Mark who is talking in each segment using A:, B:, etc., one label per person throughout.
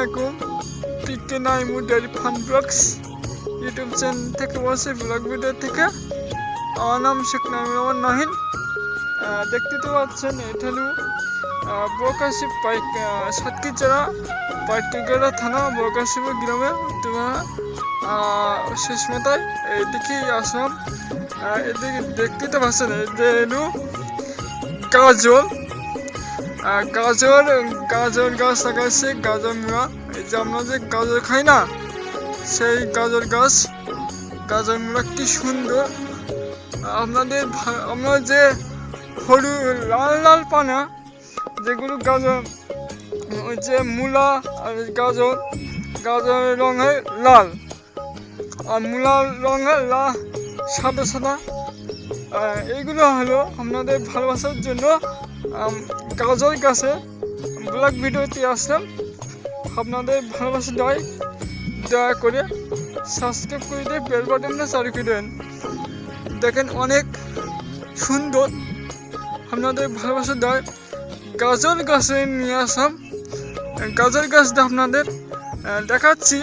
A: আলাইকুম। PK Naimu dairy fun vlogs YouTube channel থেকে বসে ব্লগ ভিডিও থেকে। আমার নাম শেখ রহমান নাহিন দেখতে তো পাচ্ছেন, এটা হলো বোকাশি পাইক সাতকিচারা পাইকিচারা থানা বোকাশিব গ্রামে। তোমার শেষ মাথায় এইদিকেই আসলাম এদিকে দেখতে তো পাচ্ছেন, এই যে এলো গাজর গাজর গাছ লাগাইছে, গাজর মুড়া এই যে আমরা যে গাজর খাই না, সেই গাজর গাছ, গাজর মুড়া কি সুন্দর। আপনাদের আমরা যে হলু লাল লাল পানা, যেগুলো গাজর, ওই যে মূলা আর গাজর, গাজরের রঙ হয় লাল। আর মূলার রঙ হয় লাল সাদা সাদা। এইগুলো হলো আপনাদের ভালোবাসার জন্য গাজর গাছে ব্লগ ভিডিওতে আসলাম। আপনাদের ভালোবাসা, দেয়, দয়া করে সাবস্ক্রাইব করে দিয়ে বেল বাটনটা চালু করে দেন। দেখেন অনেক সুন্দর আপনাদের ভালোবাসা, দেয় গাজর গাছে নিয়ে আসলাম। গাজর গাছটা আপনাদের দেখাচ্ছি।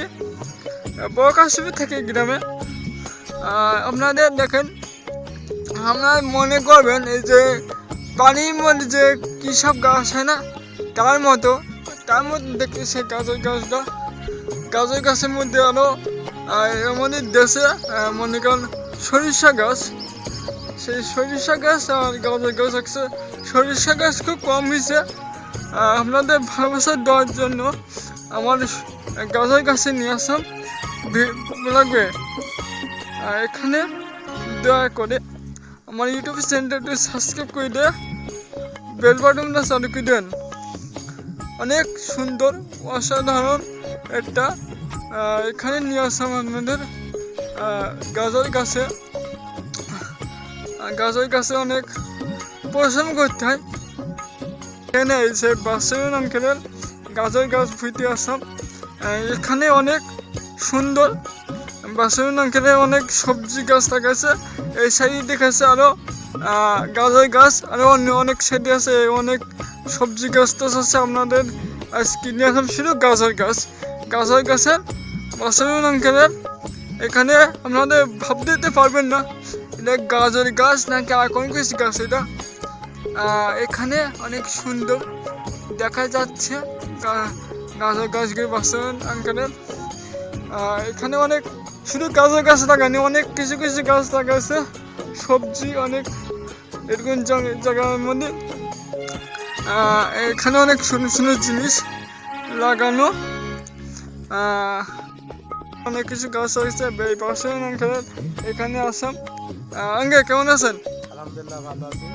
A: বকাশিবি থেকে গ্রামে। আপনাদের দেখেন, আপনার মনে করবেন এই যে পানির মধ্যে যে কী সব গাছ হয় না, তার মতো, তার মধ্যে দেখি সে গাজর গাছটা। গাজর গাছের মধ্যে আরও আমাদের দেশে মনে করেন সরিষা গাছ। সেই সরিষা গাছ আর গাছের গাছ আছে সরিষা গাছ খুব কম হয়েছে। আপনাদের ভালোবাসা দেওয়ার জন্য আমার গাছের গাছে নিয়ে আসলাম ভি- লাগবে। এখানে দয়া করে আমার ইউটিউব চ্যানেলটা সাবস্ক্রাইব করে দিয়ে বেল বাটনটা চালু করে দেন। অনেক সুন্দর অসাধারণ একটা এখানে নিয়ে আসলাম আপনাদের গাজর গাছে। গাজর গাছে অনেক পরিশ্রম করতে হয়। এখানে যে বাসের অঙ্কেলের গাজর গাছ ভুইতে আসলাম আহ, এখানে অনেক সুন্দর বাসের অঙ্কেলে অনেক সবজি গাছ লাগাইছে। এই সাইডে দেখাচ্ছে আরও আহ, গাজর গাছ আরও অন্য অনেক সাইডে আছে অনেক সবজি গাছ টাছ আছে আপনাদের। আজকে নিয়ে আসলাম শুধু গাজর গাছ। গাজর গাছের বাসের অঙ্কেলের এখানে আপনাদের ভাবতে দিতে পারবেন না এটা গাজর গাছ নাকি আর কোন কিছু গাছ এটা। এখানে অনেক সুন্দর দেখা যাচ্ছে গাজর গাছগুলো বাসন আঙ্কেলের এখানে অনেক শুধু গাছের গাছ লাগানি অনেক কিছু কিছু গাছ লাগাইছে। সবজি অনেক এরকম জায়গা- জায়গার মধ্যে। এখানে অনেক সুন্দর সুন্দর জিনিস লাগানো। আহ, অনেক কিছু গাছ হয়েছে এই পাশে এখানে আসাম আঙ্গে কেমন আছেন?
B: আলহামদুলিল্লাহ ভালো আছি।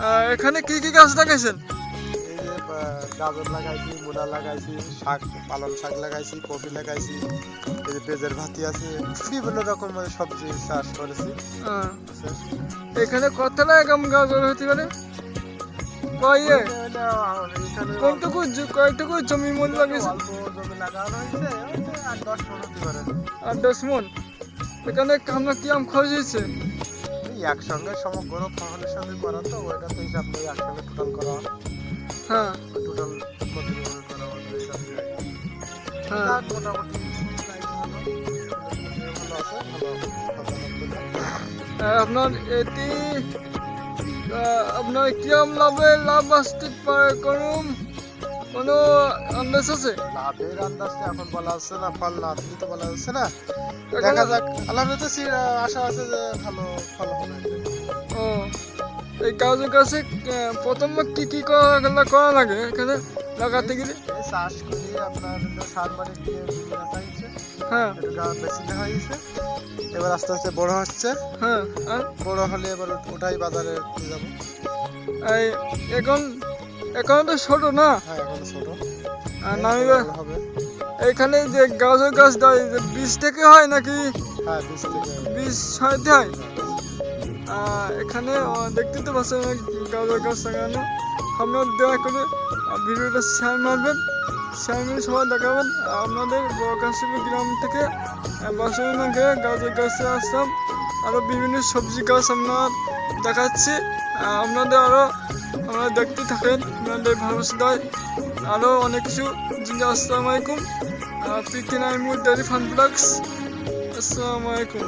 A: আহ, এখানে কি কি গাছ লাগাইছেন?
B: গাজর লাগাইছি মূলা লাগাইছি শাক পালং শাক লাগাইছি কপি লাগাইছি এই যে পেঁয়াজের ভাতি আছে বিভিন্ন রকমের সবজি চাষ করেছি।
A: এখানে কত কেমন গাজর হতে পারে? কয়ে কতটুকু কয়টুকু
B: জমি লাগানো হয়েছে ওই দশ মন হতে পারে।
A: আর দশ মন? এখানে আমরা কি আম খরচ হয়েছে?
B: এই একসঙ্গে সমগ্র ফসলের সঙ্গে করা তো ওইটা তো হিসাব নেই একসঙ্গে টোটাল করা
A: হ্যাঁ।
B: টোটাল।
A: হ্যাঁ।
B: মোটামুটি আছে।
A: আহ, আপনার এটি আপনার কিরম লাভে লাভ আসতে পারে করুন? কোনো আন্দাজ আছে?
B: লাভের আন্দাজটা এখন বলা হচ্ছে না ফল না আসলে তো বলা হচ্ছে না। দেখা যাক সি- আশা আছে যে ভালো ফল হবে।
A: ও। এই গাছে আহ, প্রথমে কি কি করা করা লাগে? এখানে লাগাতে গেলে?
B: চাষ করি আপনার সার মারি দিয়ে বিভিন্ন
A: হ্যাঁ।
B: গাছ বেশি হয়েছে এবার আস্তে আস্তে বড় হচ্ছে।
A: হ্যাঁ
B: বড় হলে এবার ওটাই বাজারে নিয়ে যাব।
A: এই এখন এখন তো ছোট না?
B: হ্যাঁ এখন ছোট।
A: আর
B: ভালো হবে।
A: এখানে যে গাজর গাছ দেয় যে বীজ থেকে হয় নাকি?
B: হ্যাঁ বীজ থেকে
A: বীজ হয়। আহ, এখানে দেখতে তো পাচ্ছেন গাজর গাছ লাগানো। আপনার দয়া করে ভিডিওটা শেয়ার মারবেন শেয়ার মেরে সবাই দেখাবেন। আপনাদের বকাশিপুর গ্রাম থেকে বাসনাকে গাজর গাছে আসলাম। আরও বিভিন্ন সবজি গাছ আপনার দেখাচ্ছি। আপনাদের আরও আপনারা দেখতে থাকেন, আপনাদের ভালোবাসা দেয়। আরও অনেক কিছু জিনিস, আসসালামু আলাইকুম। পিকে নাইমুর ফার্ম ব্লগস, আসসালামু আলাইকুম।